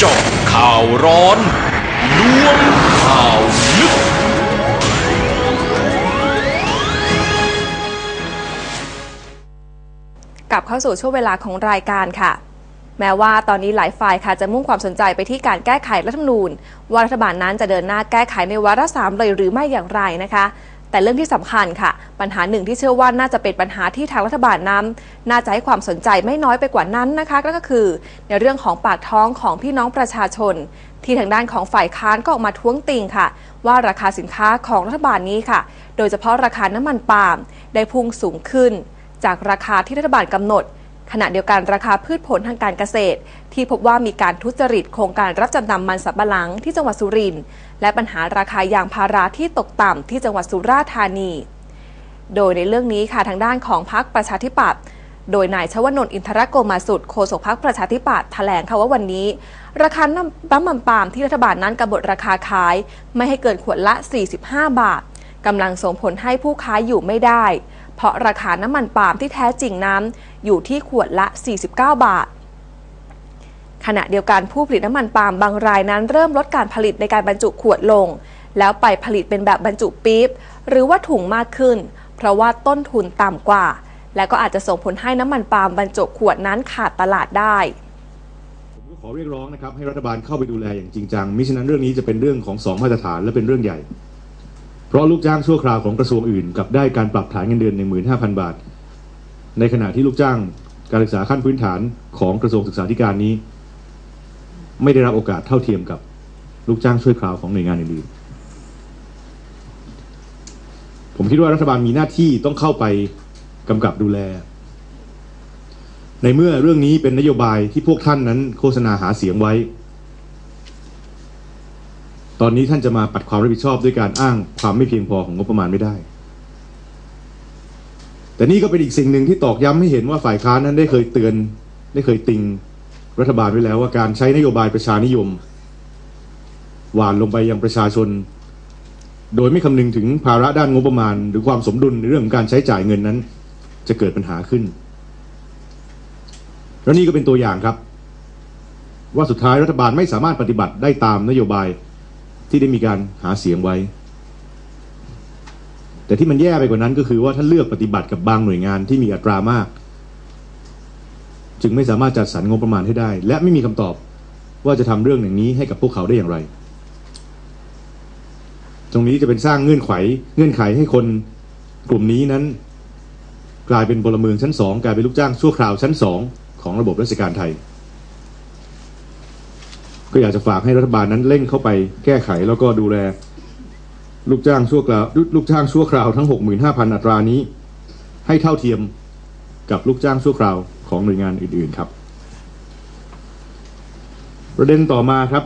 เจาะข่าวร้อนล้วงข่าวลึก กลับเข้าสู่ช่วงเวลาของรายการค่ะ แม้ว่าตอนนี้หลายฝ่ายค่ะจะมุ่งความสนใจไปที่การแก้ไขรัฐธรรมนูญ ว่ารัฐบาลนั้นจะเดินหน้าแก้ไขในวาระสามเลยหรือไม่อย่างไรนะคะ แต่เรื่องที่สำคัญค่ะ ปัญหาหนึ่งที่เชื่อว่าน่าจะเป็นปัญหาที่ทางรัฐบาลนั้น น่าจะให้ความสนใจไม่น้อยไปกว่านั้นนะคะก็คือ ในเรื่องของปากท้องของพี่น้องประชาชน ที่ทางด้านของฝ่ายค้านก็ออกมาท้วงติงค่ะ ว่าราคาสินค้าของรัฐบาลนี้ค่ะ โดยเฉพาะราคาน้ำมันปาล์มได้พุ่งสูงขึ้น จากราคาที่รัฐบาลกำหนด ขณะเดียวกันราคาพืชผลทางการเกษตร ที่พบว่ามีการทุจริตโครงการรับจำนำมันสับปะหลังที่จังหวัดสุรินทร์และปัญหาราคายางพาราที่ตกต่ำที่จังหวัดสุราษฎร์ธานี โดยในเรื่องนี้ค่ะทางด้านของพรรคประชาธิปัตย์โดยนายชวนนท์อินทรโกมาสุดโฆษกพรรคประชาธิปัตย์แถลงค่ะว่าวันนี้ ราคาน้ำน้ำมันปาล์มที่รัฐบาลนั้นกำหนดราคาขาย ไม่ให้เกินขวดละ 45 บาทกำลังส่งผลให้ผู้ค้าอยู่ไม่ได้ เพราะราคาน้ำมันปาล์มที่แท้จริงนั้น อยู่ที่ขวดละ 49 บาท ขณะเดียวกันผู้ผลิตน้ำมันปาล์มบางรายนั้น เริ่มลดการผลิตในการบรรจุขวดลง แล้วไปผลิตเป็นแบบบรรจุปี๊บหรือว่าถุงมากขึ้น เพราะว่าต้นทุนต่ำกว่า และก็อาจจะส่งผลให้น้ำมันปาล์มบรรจุขวดนั้นขาดตลาดได้ผมก็ขอเรียกร้องนะครับให้รัฐบาลเข้าไปดูแลอย่างจริงจังมิฉะนั้นเรื่องนี้จะเป็นเรื่องของสองมาตรฐานและเป็นเรื่องใหญ่ เพราะลูกจ้างชั่วคราวของกระทรวงอื่นกับได้การปรับฐานเงินเดือน 15,000 บาท ในขณะที่ลูกจ้างการศึกษาขั้นพื้นฐานของกระทรวงศึกษาธิการนี้ ไม่ได้รับโอกาสเท่าเทียมกับลูกจ้างช่วยคราวของหน่วยงานอื่นๆผมคิดว่ารัฐบาลมีหน้าที่ต้องเข้าไปกำกับดูแล ในเมื่อเรื่องนี้เป็นนโยบายที่พวกท่านนั้นโฆษณาหาเสียงไว้ ตอนนี้ท่านจะมาปัดความรับผิดชอบด้วยการอ้างความไม่เพียงพอของงบประมาณไม่ได้ แต่นี่ก็เป็นอีกสิ่งหนึ่งที่ตอกย้ำให้เห็นว่าฝ่ายค้านนั้นได้เคยเตือน ได้เคยติงรัฐบาลไว้แล้วว่าการใช้นโยบายประชานิยม หวานลงไปยังประชาชน โดยไม่คำนึงถึงภาระด้านงบประมาณ หรือความสมดุลในเรื่องของการใช้จ่ายเงินนั้น จะเกิดปัญหาขึ้น แล้วนี่ก็เป็นตัวอย่างครับ ว่าสุดท้ายรัฐบาลไม่สามารถปฏิบัติได้ตามนโยบาย ที่ได้มีการหาเสียงไว้ แต่ที่มันแย่ไปกว่านั้นก็คือว่าท่านเลือกปฏิบัติกับบางหน่วยงานที่มีอัตรามาก จึงไม่สามารถจัดสรรงบประมาณให้ได้ และไม่มีคำตอบว่าจะทำเรื่องอย่างนี้ให้กับพวกเขาได้อย่างไร ตรงนี้จะเป็นสร้างเงื่อนไข เงื่อนไขให้คนกลุ่มนี้นั้น กลายเป็นพลเมืองชั้นสองกลายเป็นลูกจ้างชั่วคราวชั้นสองของระบบราชการไทย ก็อยากจะฝากให้รัฐบาลนั้นเร่งเข้าไปแก้ไขแล้วก็ดูแล ลูกจ้างชั่วคราวลูกจ้างชั่วคราวทั้ง 65,000 อัตรานี้ ให้เท่าเทียมกับลูกจ้างชั่วคราวของหน่วยงานอื่น ๆ ครับ ประเด็นต่อมาครับ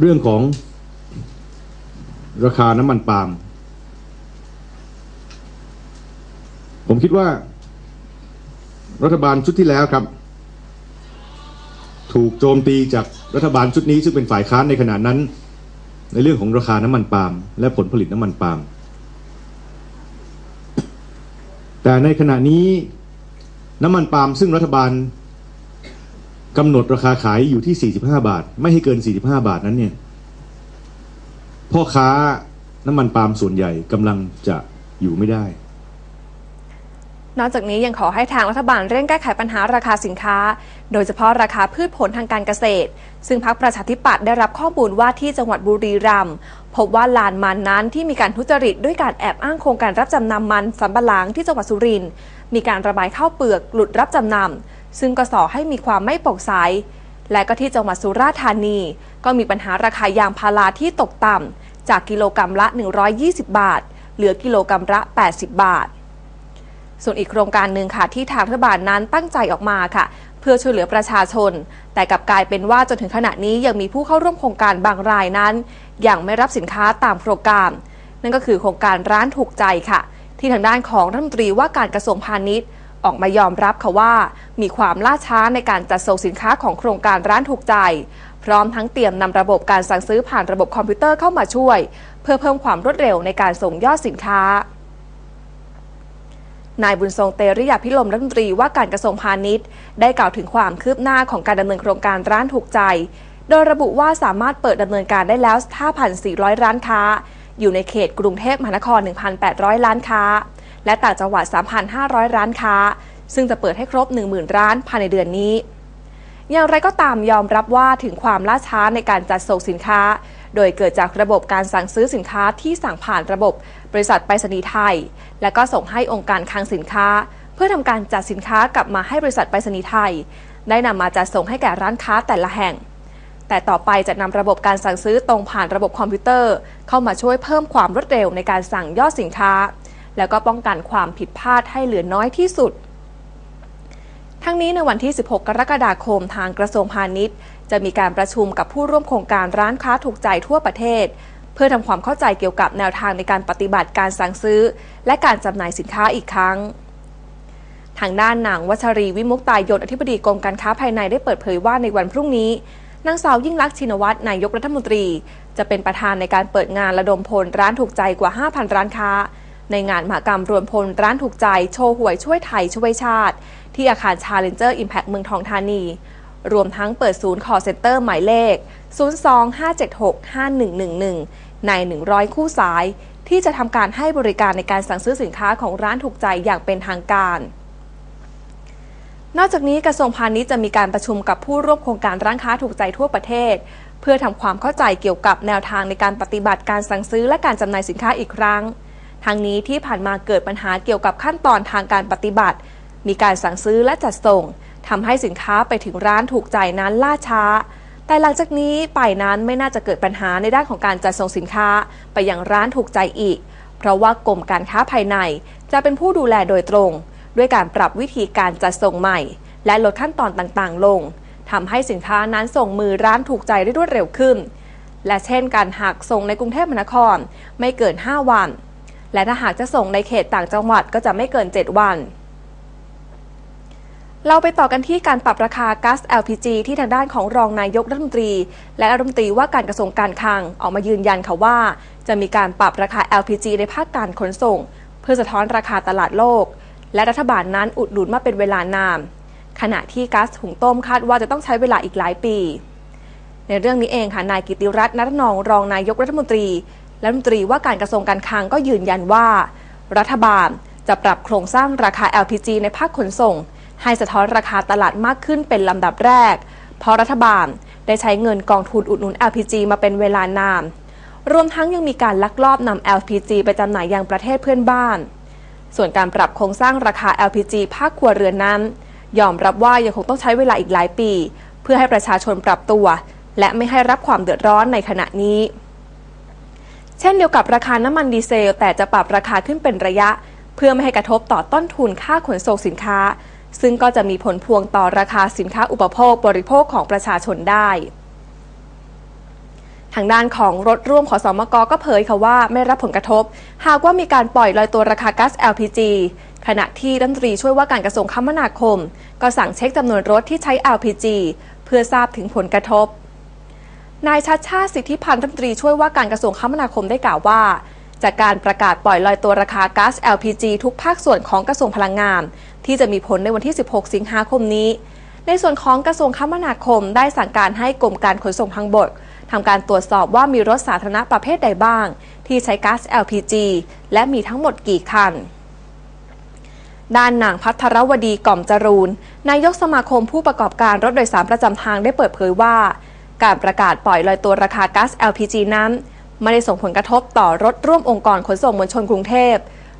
เรื่องของราคาน้ำมันปาล์มผมคิดว่า รัฐบาลชุดที่แล้วครับ ถูกโจมตีจากรัฐบาลชุดนี้ซึ่งเป็นฝ่ายค้านในขณะนั้น ในเรื่องของราคาน้ำมันปาล์มและผลผลิตน้ำมันปาล์มแต่ในขณะนี้น้ำมันปาล์มซึ่งรัฐบาลกำหนดราคาขายอยู่ที่ 45 บาท ไม่ให้เกิน 45 บาทนั้นเนี่ยพ่อค้าน้ำมันปาล์มส่วนใหญ่กำลังจะอยู่ไม่ได้ นอกจากนี้ยังขอให้ทางรัฐบาลเร่งแก้ไขปัญหาราคาสินค้า โดยเฉพาะราคาพืชผลทางการเกษตร ซึ่งพรรคประชาธิปัตย์ได้รับข้อมูลว่าที่จังหวัดบุรีรัมย์พบว่าลานมันนั้นที่มีการทุจริตด้วยการแอบอ้างโครงการรับจำนำมันสำปะหลังที่จังหวัดสุรินทร์มีการระบายข้าวเปลือกหลุดรับจำนำซึ่งก็ส่อให้มีความไม่โปร่งใสและก็ที่จังหวัดสุราษฎร์ธานี ก็มีปัญหาราคายางพาราที่ตกต่ำจากกิโลกรรัมละ 120 บาท เหลือกิโลกรรัมละ 80 บาท ส่วนอีกโครงการหนึ่งค่ะที่ทางรัฐบาลนั้นตั้งใจออกมาค่ะ เพื่อช่วยเหลือประชาชน แต่กลับกลายเป็นว่าจนถึงขณะนี้ยังมีผู้เข้าร่วมโครงการบางรายนั้นยังไม่รับสินค้าตามโครงการ นั่นก็คือโครงการร้านถูกใจค่ะ ที่ทางด้านของรัฐมนตรีว่าการกระทรวงพาณิชย์ ออกมายอมรับค่ะว่า มีความล่าช้าในการจัดส่งสินค้าของโครงการร้านถูกใจ พร้อมทั้งเตรียมนำระบบการสั่งซื้อผ่านระบบคอมพิวเตอร์เข้ามาช่วย เพื่อเพิ่มความรวดเร็วในการส่งยอดสินค้า นายบุญทรงเตริยาพิลมรัฐมนตรีว่าการกระทรวงพาณิชย์ ได้กล่าวถึงความคืบหน้าของการดำเนินโครงการร้านถูกใจ โดยระบุว่าสามารถเปิดดำเนินการได้แล้ว 5,400 ร้านค้า อยู่ในเขตกรุงเทพมหานคร 1,800 ร้านค้า และต่างจังหวัด 3,500 ร้านค้า ซึ่งจะเปิดให้ครบ 10,000 ร้านภายในเดือนนี้ อย่างไรก็ตามยอมรับว่าถึงความล่าช้าในการจัดส่งสินค้า โดยเกิดจากระบบการสั่งซื้อสินค้าที่สั่งผ่านระบบบริษัทไปรษณีย์ไทย และก็ส่งให้องค์การคลังสินค้า เพื่อทำการจัดสินค้ากลับมาให้บริษัทไปรษณีย์ไทย ได้นำมาจัดส่งให้แก่ร้านค้าแต่ละแห่ง แต่ต่อไปจะนำระบบการสั่งซื้อตรงผ่านระบบคอมพิวเตอร์ เข้ามาช่วยเพิ่มความรวดเร็วในการสั่งยอดสินค้า แล้วก็ป้องกันความผิดพลาดให้เหลือน้อยที่สุดทั้งนี้ในวันที่ 16 กรกฎาคม ทางกระทรวงพาณิชย์ จะมีการประชุมกับผู้ร่วมโครงการร้านค้าถูกใจทั่วประเทศ เพื่อทำความเข้าใจเกี่ยวกับแนวทางในการปฏิบัติการสั่งซื้อ และการจำหน่ายสินค้าอีกครั้ง ทางด้านนางวัชรีวิมุกตายยนอธิบดีกรมการค้าภายในได้เปิดเผยว่าในวันพรุ่งนี้นางสาวยิ่งลักษณ์ชินวัตรนายกรัฐมนตรี จะเป็นประธานในการเปิดงานระดมพลร้านถูกใจกว่า 5,000 ร้านค้า ในงานมหกรรมรวมพลร้านถูกใจ โชว์หวยช่วยไทยช่วยชาติ ที่อาคาร Challenger Impact เมืองทองธานี รวมทั้งเปิดศูนย์ call center หมายเลข 025765111 ใน 100 คู่สาย ที่จะทำการให้บริการในการสั่งซื้อสินค้าของร้านถูกใจอย่างเป็นทางการ นอกจากนี้กระทรวงพาณิชย์จะมีการประชุมกับผู้ร่วมโครงการร้านค้าถูกใจทั่วประเทศ เพื่อทำความเข้าใจเกี่ยวกับแนวทางในการปฏิบัติการสั่งซื้อและการจำหน่ายสินค้าอีกครั้งทั้งนี้ที่ผ่านมาเกิดปัญหาเกี่ยวกับขั้นตอนทางการปฏิบัติ มีการสั่งซื้อและจัดส่ง ทำให้สินค้าไปถึงร้านถูกใจนั้นล่าช้า แต่หลังจากนี้ไปนั้นไม่น่าจะเกิดปัญหาในด้านของการจัดส่งสินค้าไปยังร้านถูกใจอีก เพราะว่ากรมการค้าภายในจะเป็นผู้ดูแลโดยตรง ด้วยการปรับวิธีการจัดส่งใหม่ และลดขั้นตอนต่างๆ ลงทำให้สินค้านั้นส่งมือร้านถูกใจได้รวดเร็วขึ้น และเช่นการหากส่งในกรุงเทพมหานครไม่เกิน 5 วัน และถ้าหากจะส่งในเขตต่างจังหวัดก็จะไม่เกิน 7 วัน เราไปต่อกันที่การปรับราคาก๊าซ LPG ที่ทางด้านของรองนายกรัฐมนตรี และรัฐมนตรีว่าการกระทรวงการคลังออกมายืนยันค่ะว่า จะมีการปรับราคา LPG ในภาคการขนส่ง เพื่อสะท้อนราคาตลาดโลก และรัฐบาลนั้นอุดหนุนมาเป็นเวลานาน ขณะที่ก๊าซหุงต้มคาดว่าจะต้องใช้เวลาอีกหลายปี ในเรื่องนี้เองค่ะนายกิติรัตน์นัทนองรองนายกรัฐมนตรีและรัฐมนตรีว่าการกระทรวงการคลังก็ยืนยันว่า รัฐบาลจะปรับโครงสร้างราคา LPG ในภาคขนส่ง ให้สะท้อนราคาตลาดมากขึ้นเป็นลำดับแรก เพราะรัฐบาลได้ใช้เงินกองทุนอุดหนุน LPG มาเป็นเวลานาน รวมทั้งยังมีการลักลอบนำ LPG ไปจำหน่ายยังประเทศเพื่อนบ้าน ส่วนการปรับโครงสร้างราคา LPG ภาคครัวเรือนนั้น ยอมรับว่ายังคงต้องใช้เวลาอีกหลายปี เพื่อให้ประชาชนปรับตัว และไม่ให้รับความเดือดร้อนในขณะนี้ เช่นเดียวกับราคาน้ำมันดีเซล แต่จะปรับราคาขึ้นเป็นระยะ เพื่อไม่ให้กระทบต่อต้นทุนค่าขนส่งสินค้า ซึ่งก็จะมีผลพวงต่อราคาสินค้าอุปโภคบริโภคของประชาชนได้ ทางด้านของรถร่วมขอสอมกก็เผยค่ะว่าไม่รับผลกระทบ หากว่ามีการปล่อยลอยตัวราคาก๊าซ LPG ขณะที่รัฐมนตรีช่วยว่าการกระทรวงคมนาคม ก็สั่งเช็คจำนวนรถที่ใช้ LPG เพื่อทราบถึงผลกระทบนายชัดชาติสิทธิพันธ์รัฐมนตรีช่วยว่าการกระทรวงคมนาคมได้กล่าวว่า จากการประกาศปล่อยลอยตัวราคาก๊าซ LPG ทุกภาคส่วนของกระทรวงพลังงาน ที่จะมีผลในวันที่ 16 สิงหาคมนี้ ในส่วนของกระทรวงคมนาคมได้สั่งการให้กรมการขนส่งทางบกทำการตรวจสอบว่ามีรถสาธารณะประเภทใดบ้าง ที่ใช้ก๊าซ LPG และมีทั้งหมดกี่คัน ด้านนางพัทรวดีก่อมจรูน นายกสมาคมผู้ประกอบการรถโดยสารประจำทางได้เปิดเผยว่า การประกาศปล่อยลอยตัวราคาก๊าซ LPG นั้น ไม่ได้ส่งผลกระทบต่อรถร่วมองค์กรขนส่งมวลชนกรุงเทพ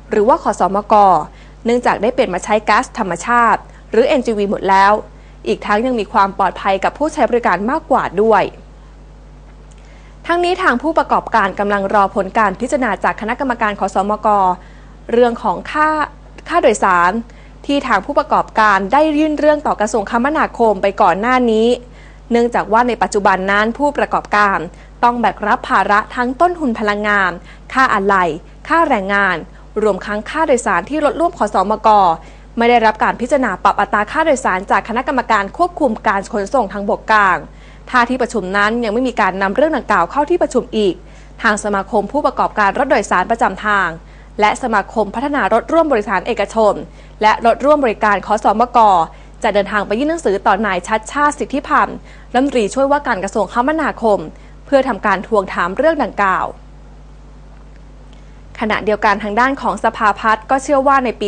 หรือว่าขอสอมก เนื่องจากได้เปลี่ยนมาใช้ก๊าซธรรมชาติ หรือ NGV หมดแล้ว อีกทั้งยังมีความปลอดภัยกับผู้ใช้บริการมากกว่าด้วย ทั้งนี้ทางผู้ประกอบการกำลังรอผลการพิจารณาจากคณะกรรมการขอสอมก เรื่องของค่าค่าโดยสาร ที่ทางผู้ประกอบการได้ยื่นเรื่องต่อกระทรวงคมนาคมไปก่อนหน้านี้ เนื่องจากว่าในปัจจุบันนั้นผู้ประกอบการ ต้องแบกรับภาระทั้งต้นทุนพลังงาน ค่าอะไหล่ค่าแรงงาน รวมทั้งค่าโดยสารที่ลดร่วมขอสอมกไม่ได้รับการพิจารณาปรับอัตราค่าโดยสารจากคณะกรรมการควบคุมการขนส่งทางบกกลาง ถ้าที่ประชุมนั้นยังไม่มีการนำเรื่องดังกล่าวเข้าที่ประชุมอีก ทางสมาคมผู้ประกอบการรถโดยสารประจำทาง และสมาคมพัฒนารถร่วมบริการเอกชน และรถร่วมบริการขอสอมกจะเดินทางไปยื่นหนังสือต่อนายชัดชาติสิทธิพันธ์รัฐมนตรีช่วยว่าการกระทรวงคมนาคม พื่อทำการทวงถามเรื่องดังกล่าว ขณะเดียวกันทางด้านของสภาพัฒน์ก็เชื่อว่าในปี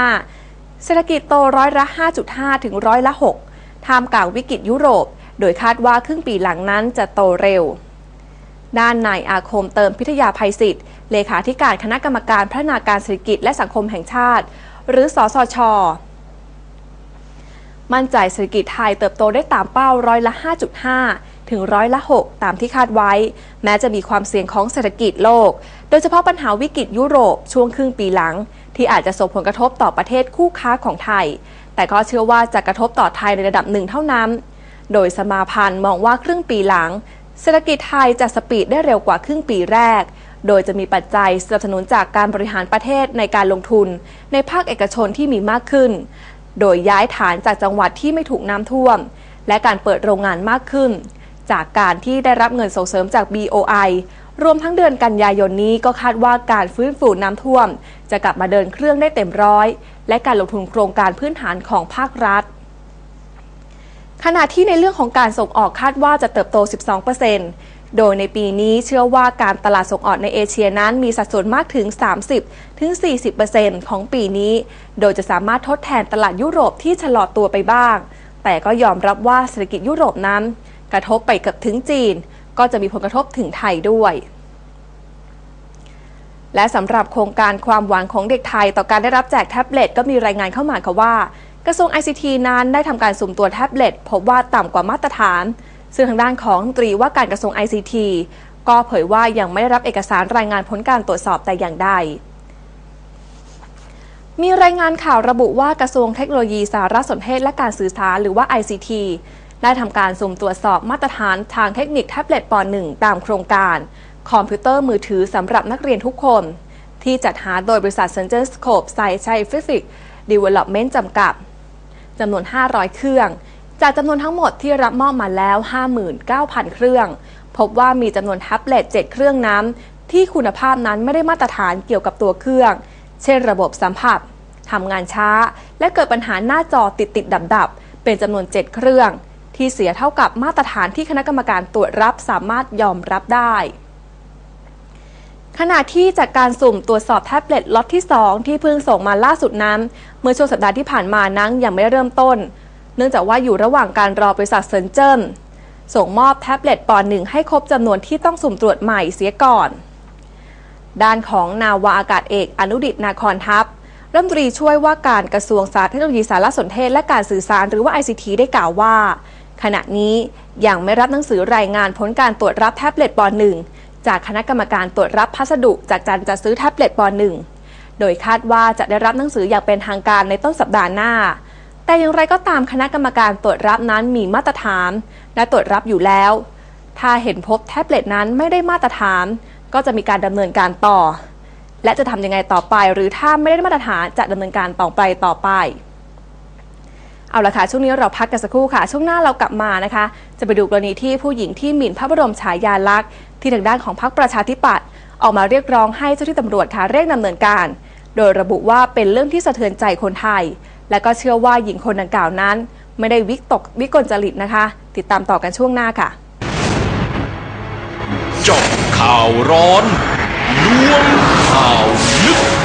2555 เศรษฐกิจโตร้อยละ 5.5 ถึงร้อยละ 6 ท่ามกลางวิกฤตยุโรป โดยคาดว่าครึ่งปีหลังนั้นจะโตเร็ว ด้านนายอาคมเติมพิทยาภัยศิษย์เลขาธิการคณะกรรมการพัฒนาการเศรษฐกิจและสังคมแห่งชาติ หรือ สสชมั่นใจเศรษฐกิจไทยเติบโตได้ตามเป้าร้อยละ 5.5 ถึงร้อยละ 6 ตามที่คาดไว้ แม้จะมีความเสี่ยงของเศรษฐกิจโลก โดยเฉพาะปัญหาวิกฤตยุโรปช่วงครึ่งปีหลัง ที่อาจจะส่งผลกระทบต่อประเทศคู่ค้าของไทย แต่ก็เชื่อว่าจะกระทบต่อไทยในระดับหนึ่งเท่านั้น โดยสมาพันธ์มองว่าครึ่งปีหลัง เศรษฐกิจไทยจะสปีดได้เร็วกว่าครึ่งปีแรกโดยจะมีปัจจัยสนับสนุนจากการบริหารประเทศในการลงทุน ในภาคเอกชนที่มีมากขึ้น โดยย้ายฐานจากจังหวัดที่ไม่ถูกน้ำท่วม และการเปิดโรงงานมากขึ้น จากการที่ได้รับเงินส่งเสริมจาก BOI รวมทั้งเดือนกันยายนนี้ก็คาดว่าการฟื้นฟูน้ำท่วม จะกลับมาเดินเครื่องได้เต็มร้อย และการลงทุนโครงการพื้นฐานของภาครัฐ ขณะที่ในเรื่องของการส่งออกคาดว่าจะเติบโต 12%โดยในปีนี้เชื่อว่าการตลาดส่งออกในเอเชียนั้นมีสัดส่วนมากถึง 30-40%ของปีนี้ โดยจะสามารถทดแทนตลาดยุโรปที่ชะลอตัวไปบ้าง แต่ก็ยอมรับว่าเศรษฐกิจยุโรปนั้น กระทบไปกับถึงจีน ก็จะมีผลกระทบถึงไทยด้วย และสำหรับโครงการความหวังของเด็กไทย ต่อการได้รับแจกแท็บเล็ตก็มีรายงานเข้ามาค่ะว่า กระทรวง ICT นั้นได้ทำการสุ่มตรวแท็บเล็ตพบว่าต่ำกว่ามาตรฐาน ซึ่งทางด้านของตรีว่าการกระทรวง ICT ก็เผยว่ายังไม่ได้รับเอกสารรายงานผลการตรวจสอบแต่อย่างใด มีรายงานข่าวระบุว่ากระทรวงเทคโนโลยีสารสนเทศและการสื่อสารหรือว่า ICT ได้ทำการสุ่มตรวจสอบมาตรฐานทางเทคนิคแท็บเล็ตป .1 ตามโครงการ คอมพิวเตอร์มือถือสำหรับนักเรียนทุกคน ที่จัดหาโดยบริษัท c e n t e r Scope Scientific Development จำกัดจำนวน 500 เครื่อง จากจำนวนทั้งหมดที่รับมอบมาแล้ว 59,000 เครื่อง พบว่ามีจำนวนแท็บเล็ต 7 เครื่องนั้น ที่คุณภาพนั้นไม่ได้มาตรฐานเกี่ยวกับตัวเครื่อง เช่นระบบสัมผัสทำงานช้า และเกิดปัญหาหน้าจอติดติดดับดับเป็นจำนวน 7 เครื่อง ที่เสียเท่ากับมาตรฐานที่คณะกรรมการตรวจรับสามารถยอมรับได้ขณะที่จากการสุ่มตรวจสอบแท็บเล็ตล็อตที่ 2 ที่เพิ่งส่งมาล่าสุดนั้น เมื่อช่วงสัปดาห์ที่ผ่านมานั้นยังไม่ได้เริ่มต้น เนื่องจากว่าอยู่ระหว่างการรอบริษัทเซินเจิ้นส่งมอบแท็บเล็ตปอนหนึ่งให้ครบจำนวนที่ต้องสุ่มตรวจใหม่เสียก่อน ด้านของนาวาอากาศเอกอนุดิตนาคอนทัพรัฐมนตรีช่วยว่าการกระทรวงสาธารณสุขสารสนเทศและการสื่อสารหรือว่า ICT ได้กล่าวว่า ขณะนี้ยังไม่รับหนังสือรายงานผลการตรวจรับแท็บเล็ตป .1 จากคณะกรรมการตรวจรับพัสดุจากการจัดซื้อแท็บเล็ตป .1 โดยคาดว่าจะได้รับหนังสืออย่างเป็นทางการในต้นสัปดาห์หน้า แต่อย่างไรก็ตามคณะกรรมการตรวจรับนั้นมีมาตรฐาน และตรวจรับอยู่แล้ว ถ้าเห็นพบแท็บเล็ตนั้นไม่ได้มาตรฐาน ก็จะมีการดำเนินการต่อ และจะทำยังไงต่อไป หรือถ้าไม่ได้มาตรฐานจะดำเนินการต่อไปต่อไป เอาละค่ะ ช่วงนี้เราพักกันสักครู่ค่ะ ช่วงหน้าเรากลับมานะคะ จะไปดูกรณีที่ผู้หญิงที่หมิ่นพระบรมฉายาลักษณ์ที่ทางด้านของพรรคประชาธิปัตย์ออกมาเรียกร้องให้เจ้าที่ตำรวจค่ะเร่งดำเนินการ โดยระบุว่าเป็นเรื่องที่สะเทือนใจคนไทย และก็เชื่อว่าหญิงคนดังกล่าวนั้น ไม่ได้วิกตกวิกลจริตนะคะ ติดตามต่อกันช่วงหน้าค่ะจาะข่าวร้อนล้วงข่าวลึก